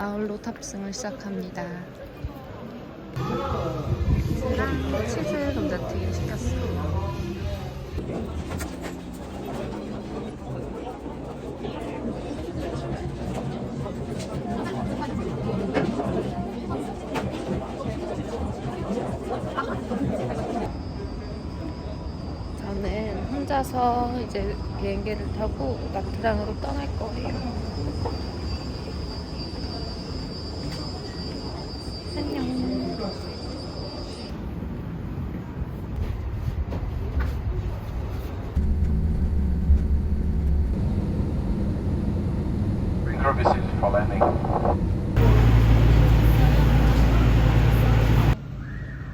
아울로 탑승을 시작합니다. 랑 치즈 감자튀김 시켰어요. 저는 혼자서 이제 비행기를 타고 나트랑으로 떠날 거예요. 안녕. Services for landing.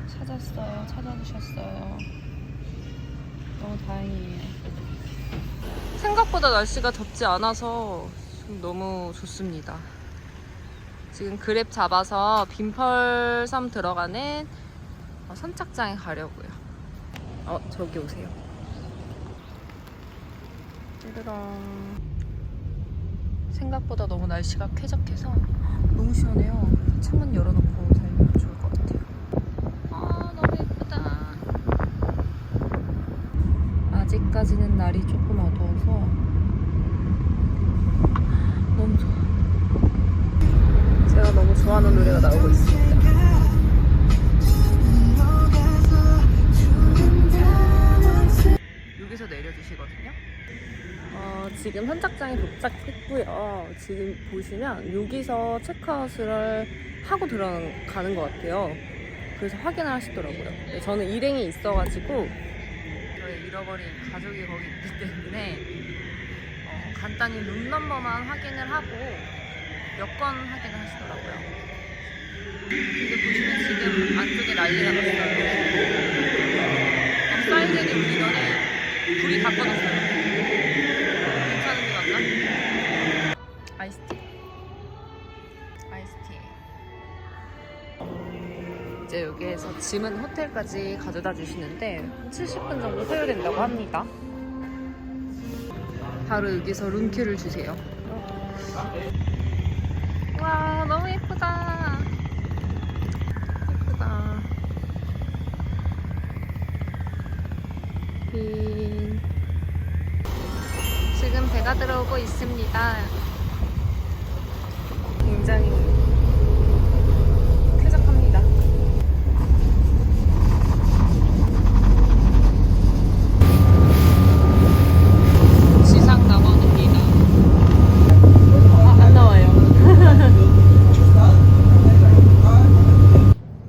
찾았어요. 찾아주셨어요. 너무 다행이에요. 생각보다 날씨가 덥지 않아서 너무 좋습니다. 지금 그랩 잡아서 빈펄섬 들어가는 어, 선착장에 가려고요. 어, 저기 오세요. 찌르렁. 생각보다 너무 날씨가 쾌적해서 너무 시원해요. 창문 열어놓고 자면 좋을 것 같아요. 아 너무 예쁘다. 아직까지는 날이 조금 어두워서 너무 좋아. 제가 너무 좋아하는 노래가 나오고 있습니다. 여기서 내려주시거든요. 어, 지금 선착장에 도착했고요. 지금 보시면 여기서 체크아웃을 하고 들어가는 것 같아요. 그래서 확인을 하시더라고요. 네, 저는 일행이 있어가지고 저희 잃어버린 가족이 거기 있기 때문에 어, 간단히 룸 넘버만 확인을 하고 여권 확인을 하시더라고요. 근데 보시면 지금 안쪽에 난리가 났어요. 어, 사이렌이 울리 전에 불이 다 꺼졌어요. 여기에서 짐은 호텔까지 가져다 주시는데 70분 정도 소요된다고 합니다. 바로 여기서 룸큐를 주세요. 와 너무 예쁘다. 예쁘다. 빈. 지금 배가 들어오고 있습니다. 굉장히 쾌적합니다. 지상 낙원입니다. 아, 안 나와요.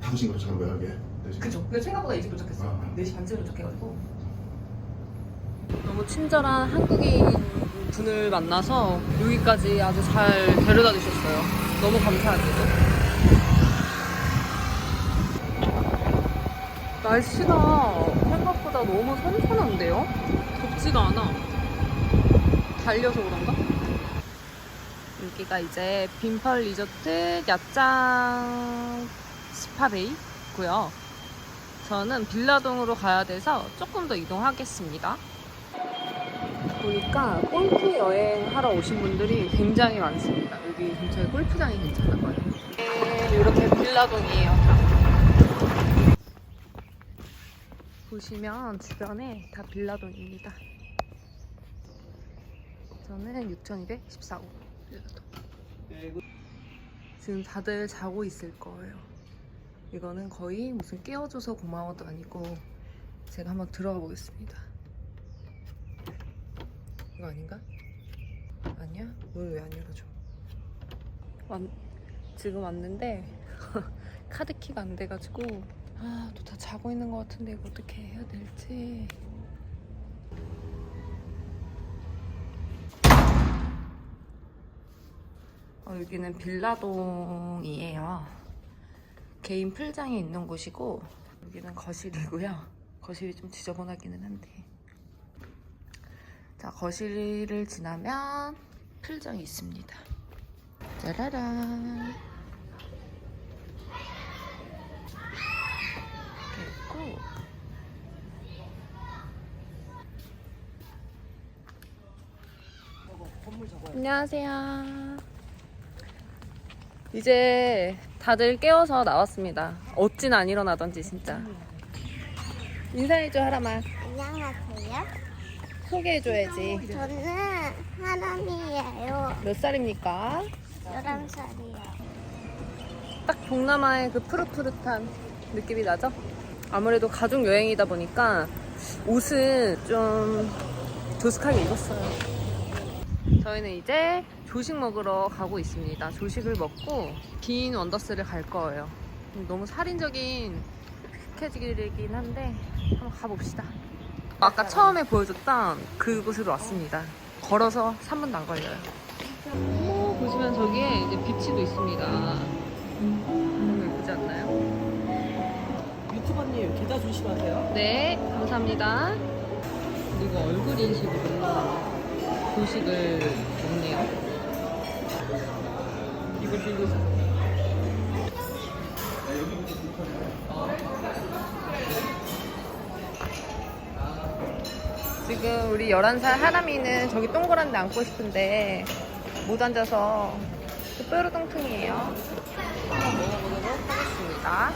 타보신 것처럼 거야 그게? 그죠. 근데 생각보다 일찍 도착했어요. 아. 4시 반쯤에 도착해가지고. 너무 친절한 한국인 분을 만나서 여기까지 아주 잘 데려다 주셨어요. 너무 감사하게도. 날씨가 생각보다 너무 선선한데요? 덥지가 않아. 달려서 그런가? 여기가 이제 빈펄 리조트 야짱 스파베이고요. 저는 빌라동으로 가야 돼서 조금 더 이동하겠습니다. 보니까 골프 여행 하러 오신 분들이 굉장히 많습니다. 여기 근처에 골프장이 괜찮나 봐요. 네, 이렇게 빌라동이에요. 다. 보시면 주변에 다 빌라동입니다. 저는 6214호 빌라동. 지금 다들 자고 있을 거예요. 이거는 거의 무슨 깨워줘서 고마워도 아니고 제가 한번 들어가 보겠습니다. 이거 아닌가? 아니야? 문을 왜안 열어줘? 왔, 지금 왔는데 카드키가 안 돼가지고 아 또 다 자고 있는 것 같은데 이거 어떻게 해야 될지 어, 여기는 빌라동이에요. 개인 풀장이 있는 곳이고 여기는 거실이고요. 거실이 좀 지저분하기는 한데 자 거실을 지나면 풀장이 있습니다. 짜라란 이렇게 있고 안녕하세요. 이제 다들 깨워서 나왔습니다. 어찌나 안 일어나던지 진짜. 인사해줘 하람아. 안녕하세요. 소개해줘야지. 저는 하람이에요. 몇 살입니까? 11살이에요. 딱 동남아의 그 푸릇푸릇한 느낌이 나죠? 아무래도 가족 여행이다 보니까 옷은 좀 조숙하게 입었어요. 저희는 이제 조식 먹으러 가고 있습니다. 조식을 먹고 긴 원더스를 갈 거예요. 너무 살인적인 스케줄이긴 한데 한번 가봅시다. 아까 처음에 보여줬던 그곳으로 왔습니다. 걸어서 3분도 안 걸려요. 어머, 보시면 저기에 이제 비치도 있습니다. 너무 예쁘지 않나요? 유튜버님 계좌 조심하세요. 네, 감사합니다. 그리고 얼굴 인식으로 조식을 먹네요. 이거 들고 지금 우리 11살 하람이는 저기 동그란 데 앉고 싶은데 못 앉아서 또 뾰루동퉁이에요. 한번 먹어보도록 하겠습니다.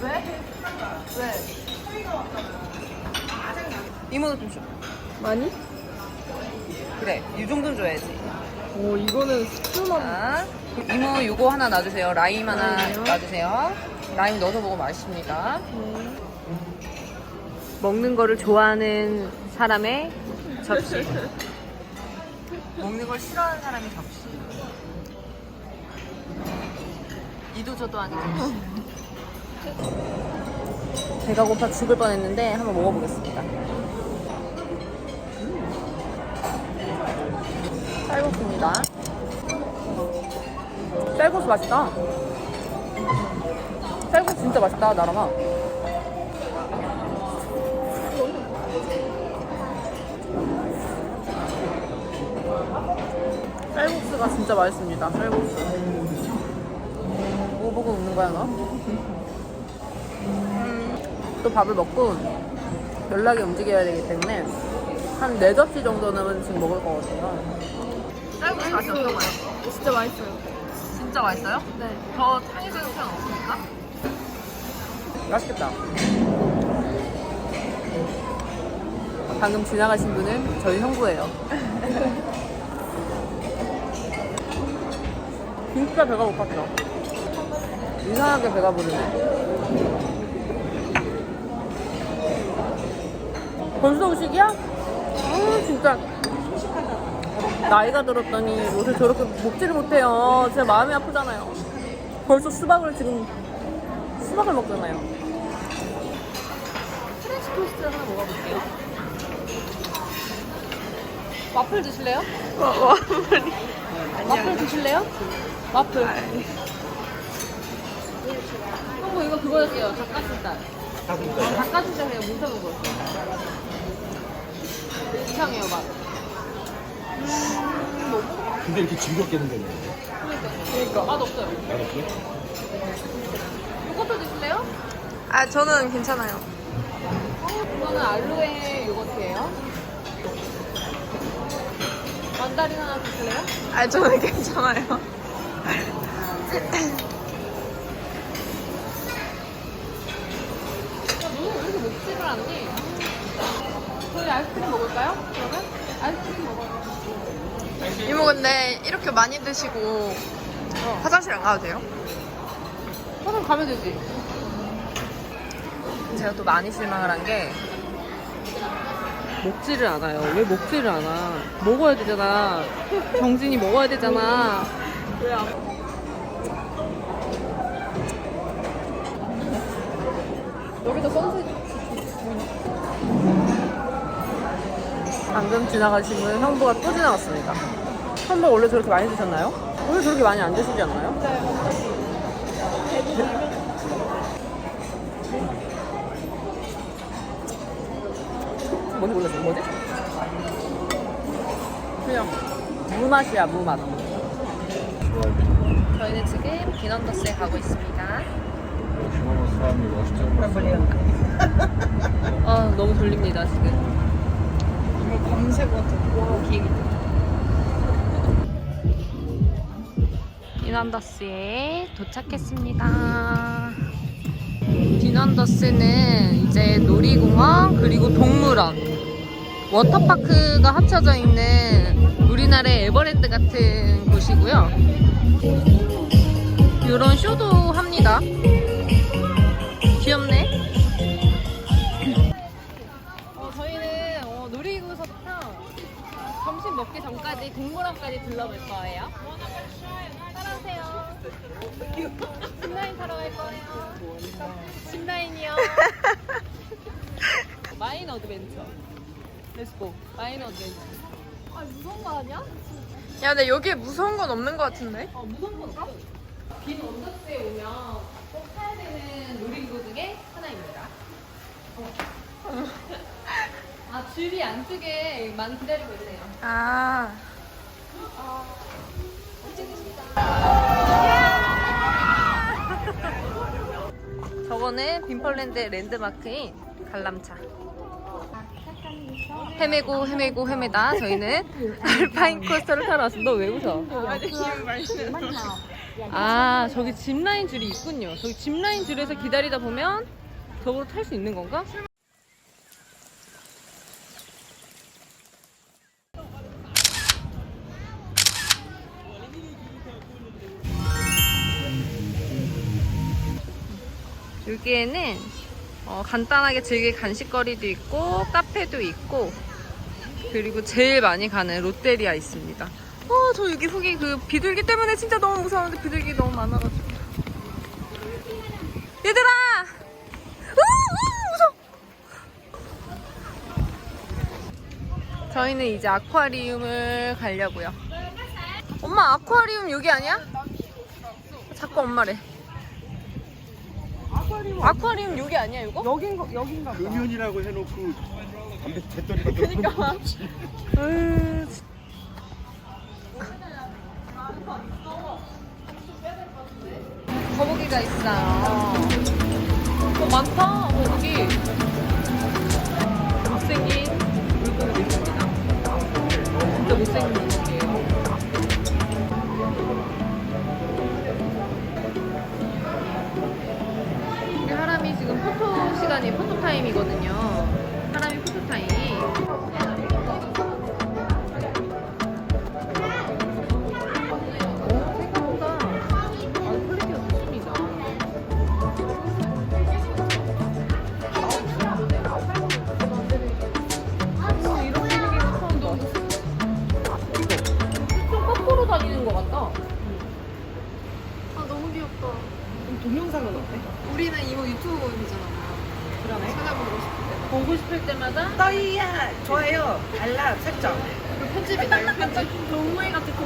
왜? 왜? 이모도 좀 줘. 많이? 그래, 이 정도는 줘야지. 오 이거는 스프만 자, 이모 이거 하나 놔주세요. 라임 하나 라임이요? 놔주세요. 라임 넣어서 먹으면 맛있습니다. 먹는 거를 좋아하는 사람의 접시. 먹는 걸 싫어하는 사람의 접시. 이도 저도 아닌 접시. 배가 고파 죽을 뻔했는데 한번 먹어보겠습니다. 쌀국수입니다. 쌀국수 맛있다. 쌀국수 진짜 맛있다, 나람아. 쌀국수가 진짜 맛있습니다. 쌀국수. 뭐 보고 웃는 거야, 너? 음, 또 밥을 먹고 연락이 움직여야 되기 때문에 한 4접시 정도는 지금 먹을 거거든요. 쌀국수 맛이 어떤가요? 진짜 맛있어요. 진짜 맛있어요? 네. 더 창의적인 표현 없습니까? 맛있겠다. 방금 지나가신 분은 저희 형부예요. 진짜 배가 고팠어. 이상하게 배가 부르네. 벌써 오식이야? 아 진짜 나이가 들었더니 옷을 저렇게 먹지를 못해요. 진짜 마음이 아프잖아요. 벌써 수박을 지금 수박을 먹잖아요. 프렌치 토스트 하나 먹어볼게요. 와플 드실래요? 와플이 와플 드실래요? 와플. 형부 이거 그거였어요. 닭가슴살. 닭가슴살 그냥 못 사먹었어요. 이상해요 맛. 근데 이렇게 즐겁게 먹는 거예요? 그러니까 맛 없어요. 알았지? 이것도 드실래요? 아 저는 괜찮아요. 이거는 알로에 요거트예요. 만다린 하나 드실래요? 아 저는 괜찮아요. 너는 왜 이렇게 먹지를 않니? 저희 아이스크림 먹을까요? 그러면? 아이스크림 먹어요. 이모 근데 이렇게 많이 드시고 화장실 안 가도 돼요? 그럼 가면 되지. 제가 또 많이 실망을 한 게 먹지를 않아요. 왜 먹지를 않아? 먹어야 되잖아. 정진이 먹어야 되잖아. 왜 안? 여기도 선셋. 방금 지나가신 분 형부가 또 지나갔습니다. 형부 원래 저렇게 많이 드셨나요? 원래 저렇게 많이 안 드시지 않나요? 뭔지 모르겠어. 뭐지? 그냥 무맛이야, 무맛. 저희는 지금 비넌더스에 가고 있습니다. 아 너무 졸립니다 지금. 이거 밤새 것 같아. 와, 비행기. 디넌더스에 도착했습니다. 디넌더스는 이제 놀이공원 그리고 동물원, 워터파크가 합쳐져 있는 우리나라의 에버랜드 같은 곳이고요. 이런 쇼도 합니다. 귀엽네. 어, 저희는 어, 놀이기구서부터 점심 먹기 전까지 동물원까지 둘러볼 거예요. 따라오세요. 짚라인 타러 갈 거예요. 짚라인이요. 마인 어드벤처. 렛츠고. 마인 어드벤처. 아 무서운 거 아니야? 야, 근데 여기에 무서운 건 없는 것 같은데? 어 무서운 건가? 빈 언더스에 오면 꼭 타야 되는 놀이기구 중에 하나입니다. 어. 아 줄이 안 쓰게 많이 기다리고 있네요. 아. 저거는 빈펄랜드 랜드마크인 관람차. 헤매고 헤매고 헤매다 저희는 알파인 코스터를 타러 왔습니다. 너 왜 웃어? 아 저기 짚라인 줄이 있군요. 저기 짚라인 줄에서 기다리다 보면 저거로 탈 수 있는 건가? 여기에는 어, 간단하게 즐길 간식거리도 있고 카페도 있고 그리고 제일 많이 가는 롯데리아 있습니다. 어, 저 여기 후기 그 비둘기 때문에 진짜 너무 무서운데 비둘기 너무 많아가지고. 얘들아! 으, 으, 무서워! 저희는 이제 아쿠아리움을 가려고요. 엄마 아쿠아리움 여기 아니야? 자꾸 엄마래. 아쿠아리움 여기 아니야 이거? 여긴 거 여긴가 봐. 금연이라고 해놓고 담배 대떨이가 그러니까. 으, 진- 거북이가 있어요. 어, 많다, 거북이. 못생긴 물고기도 있습니다. 진짜 못생긴 물고기 포토 시간이 포토 타임이거든요. 하람이 포토 타임. 보고 싶을 때마다 떠이야 좋아요 알람 설정. 이거 편집이다, 이거 편집. 동물 같은 거.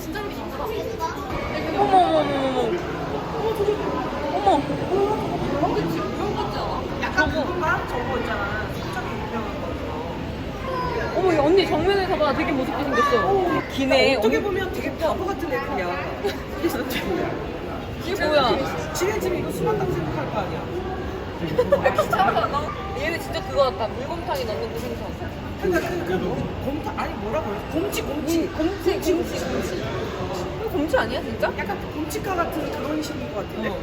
진짜 재밌다. 어머 어머 어머 어머. 어머. 그치, 무용 같지 않아? 약간 그건가? 저거 있잖아. 진짜 유명한 거. 어머 이 언니 정면에서 봐 되게 무섭게 생겼어. 기네. 어떻게 언니, 보면 되게 바보 같은 애들이야. 이게 뭐야? 지네 집 이거 수만다고 생각할 거 아니야. 얘는 진짜 그거 같다. 물곰탕이 넣는 그 생선. 그러니까 그, 그 곰탕 아니 뭐라고 해? 곰치 곰치. 곰치, 곰치, 곰치. 이거 곰치 아니야 진짜? 약간 곰치카 같은 그런 식인 것 같은데.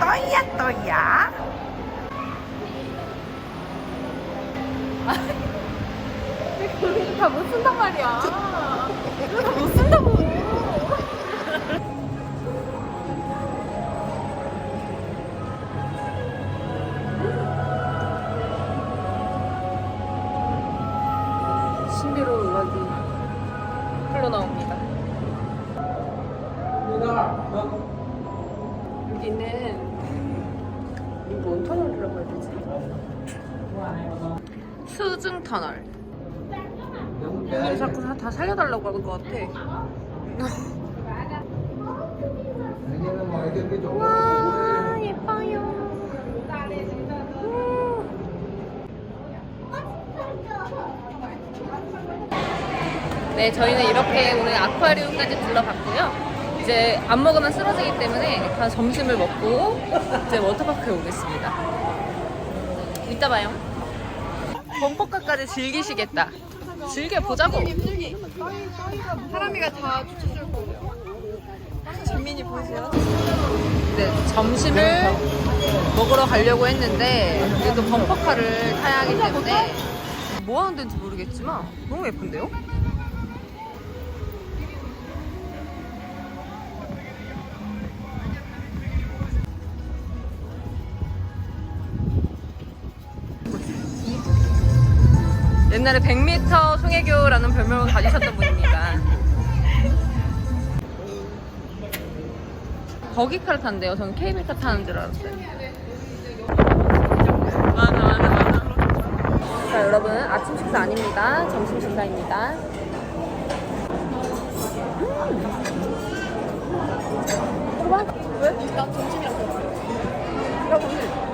떠이야 떠이야. 다못 쓴단 말이야. 이거 다못 흘러나옵니다. 여기는 이뭔 터널이라고 해야 되지? 수중 터널. 여기를 자꾸 다, 다 살려달라고 하는 것 같아. 와 예뻐요. 음. 네, 저희는 이렇게 오늘 아쿠아리움까지 둘러봤고요. 이제 안 먹으면 쓰러지기 때문에 다 점심을 먹고 이제 워터파크에 오겠습니다. 이따 봐요. 범퍼카까지 즐기시겠다. 즐겨보자고. 사람이가 다 쫓아줄 거예요. 진민이 보이세요? 네, 점심을 먹으러 가려고 했는데 그래도 범퍼카를 타야 하기 때문에 뭐 하는 데인지 모르겠지만 너무 예쁜데요? 옛날에 100m 송혜교라는 별명을 가지셨던 분입니다. 거기카를 탄대요. 저는 케이블카 타는 줄 알았어요. 맞아, 맞아, 맞아. 자, 여러분, 아침 식사 아닙니다. 점심 식사입니다. 음. 왜? 나 점심이랑 먹어. 야, 점심.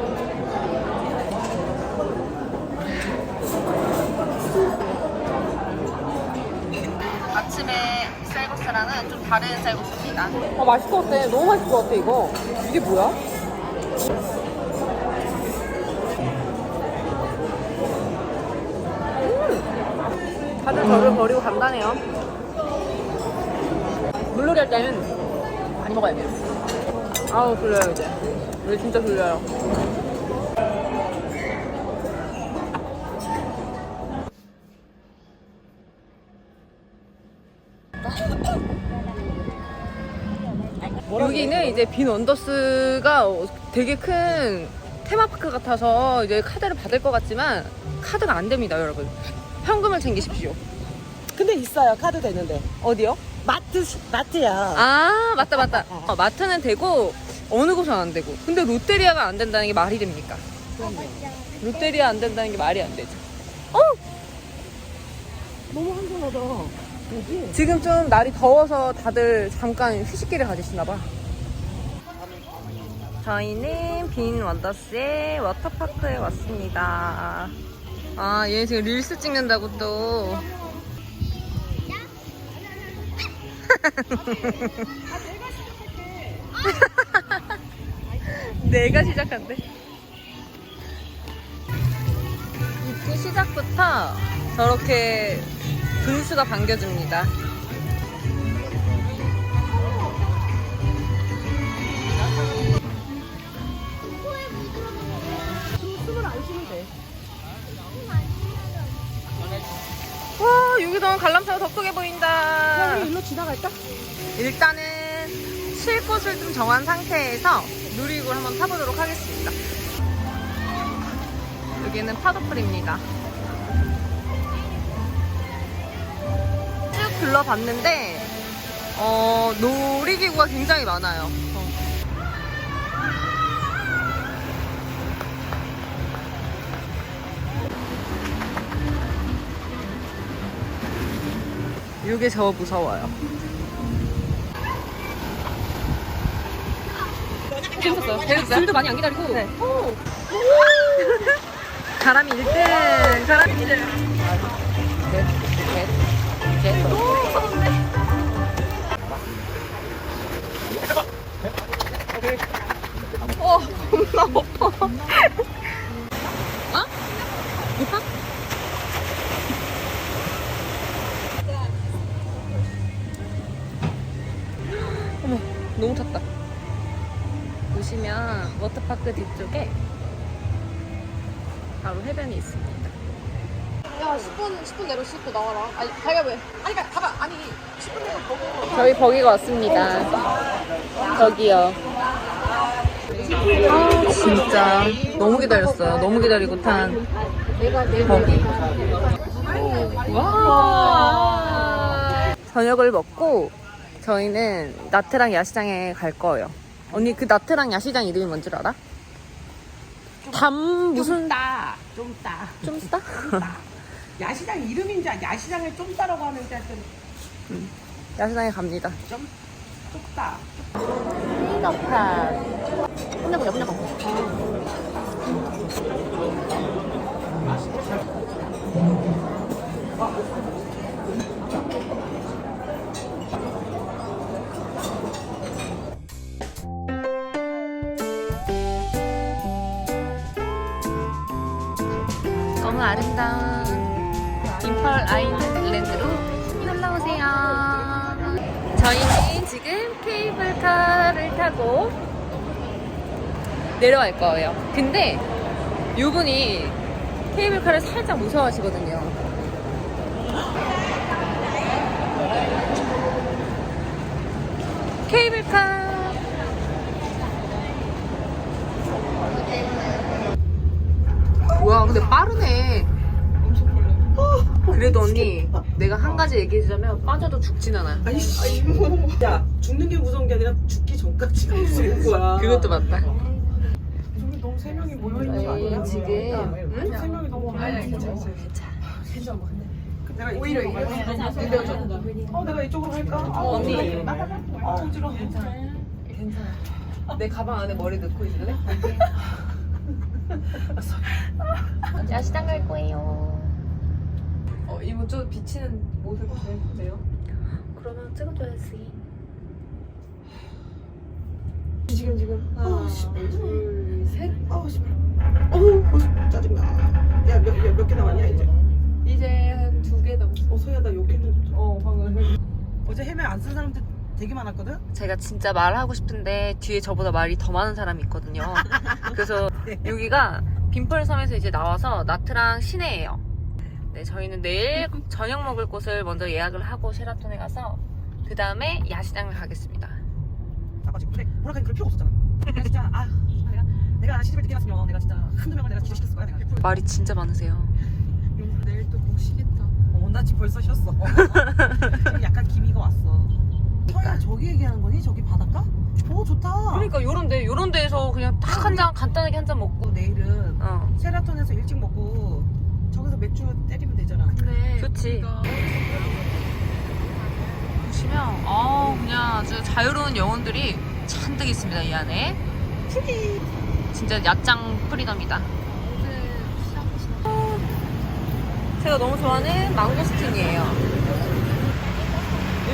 아침에 쌀국수랑은 좀 다른 쌀국수입니다. 아, 맛있을 것 같아. 너무 맛있을 것 같아, 이거. 이게 뭐야? 음! 다들 저를 버리고 간다네요. 물놀이 할 때는 많이 먹어야 돼요. 아우, 졸려요, 이제. 이제 진짜 졸려요. 여기는 이제 빈 원더스가 되게 큰 테마파크 같아서 이제 카드를 받을 것 같지만 카드가 안 됩니다, 여러분. 현금을 챙기십시오. 근데 있어요. 카드 되는데. 어디요? 마트, 마트야. 아, 맞다, 맞다. 어, 마트는 되고 어느 곳은 안 되고. 근데 롯데리아가 안 된다는 게 말이 됩니까? 롯데리아 안 된다는 게 말이 안 되죠. 어? 너무 한산하다. 여기. 지금 좀 날이 더워서 다들 잠깐 휴식기를 가지시나 봐. 저희는 빈 원더스의 워터파크에 왔습니다. 아, 얘 지금 릴스 찍는다고 또. 내가 시작한대. 입구 시작부터 저렇게 분수가 반겨줍니다. 와 여기 너무 관람차가 더 크게 보인다. 우리 일로 지나갈까? 일단은 쉴 곳을 좀 정한 상태에서 누리굴 한번 타보도록 하겠습니다. 여기는 파도풀입니다. 쭉 둘러봤는데 어, 놀이기구가 굉장히 많아요. 이게 저 무서워요. 재밌었어요. 재밌었어요? 줄도 많이 안 기다리고. 네. 가람이 1등. 가람이 1등. 넷, 넷, 넷. 너무 무서운데. 어, 겁나. 파크 뒤쪽에 바로 해변이 있습니다. 야, 10분, 10분 내로 씻고 나와라. 아니, 가위바위보 해. 아니, 가, 가봐. 아니, 10분 내로 보고. 저희 거기가 왔습니다. 저기요. 아, 진짜 너무 기다렸어요. 너무 기다리고 탄 거기. 와. 저녁을 먹고 저희는 나트랑 야시장에 갈 거예요. 언니 그 나트랑 야시장 이름이 뭔 줄 알아? 담 무슨 따. 좀 따. 좀 쓰다? 야시장 이름인지 야시장을 좀 따라고 하는지 하여튼 야시장에 갑니다. 좀, 좀 따. 피더판. 혼내보자, 혼내보 아름다운 임펄 아일랜드로 놀러오세요. 저희는 지금 케이블카를 타고 내려갈 거예요. 근데 이분이 케이블카를 살짝 무서워하시거든요. 케이블카. 와, 근데 빠르네. 그래도 언니, 내가 한 가지 얘기해주자면 빠져도 죽진 않아. 아이씨. 야, 죽는 게 무서운 게 아니라 죽기 전까지 무서운 거야. 그것도 맞다. 저기 너무 세 명이 모여있는 거 아니야? 저희 지금 응? 세 명이 너무 아니야, 괜찮아. 괜찮아. 괜찮아. 오히려 이거 밀려줘. 어, 내가 이쪽으로 할까? 어, 언니. 어, 어지러워. 괜찮아. 내 가방 안에 머리 넣고 있을래? 야시장 갈 거예요. 어, 이분 좀 비치는 모습 보세요. 그러면 찍어줘야지. 지금 지금. 하나, 둘, 셋. 아우 씨. 어우, 어우, 짜증나. 야, 몇, 몇개 남았냐 이제? 이제 한 두 개 남았어. 어, 소야 나 욕했는데. 어, 방금. 어제 헤매 안쓴 사람들 되게 많았거든? 제가 진짜 말하고 싶은데 뒤에 저보다 말이 더 많은 사람이 있거든요. 그래서 여기가 빈펄섬에서 이제 나와서 나트랑 시내예요. 네, 저희는 내일 저녁 먹을 곳을 먼저 예약을 하고 쉐라톤에 가서 그 다음에 야시장을 가겠습니다. 아빠 지금 근데 보라카니 그럴 필요 없었잖아. 내가 진짜 아 내가 내가 시집을 늦게 갔으면 내가 진짜 한두 명을 내가 기절시켰을 거야 내가. 말이 진짜 많으세요. 내일 또못 쉬겠다. 어, 나 지금 벌써 쉬었어. 지금 약간 기미가 왔어. 서야 저기 얘기하는 거니? 저기 바닷가? 오 좋다. 그러니까 요런데 요런 데에서 그냥 딱 한 잔 간단하게 한 잔 먹고 내일은 어 세라톤에서 일찍 먹고 저기서 맥주 때리면 되잖아. 좋지. 보시면 아 그냥 아주 자유로운 영혼들이 잔뜩 있습니다 이 안에. 프리. 진짜 야짱 프리덤이다. 제가 너무 좋아하는 망고스틴이에요.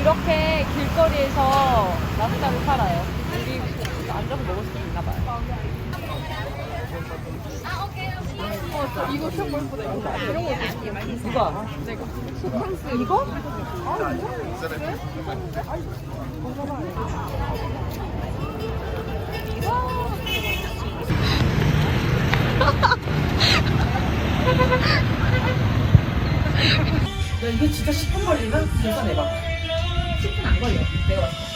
이렇게 길거리에서 랍스타를 팔아요. 우리 앉아서 먹을 수 있나 봐요. 이거 최고 예쁘다. 이런 거 이거 이거? 이거? 야 이게 진짜 10분 걸리나? 계산해봐. Voy yo,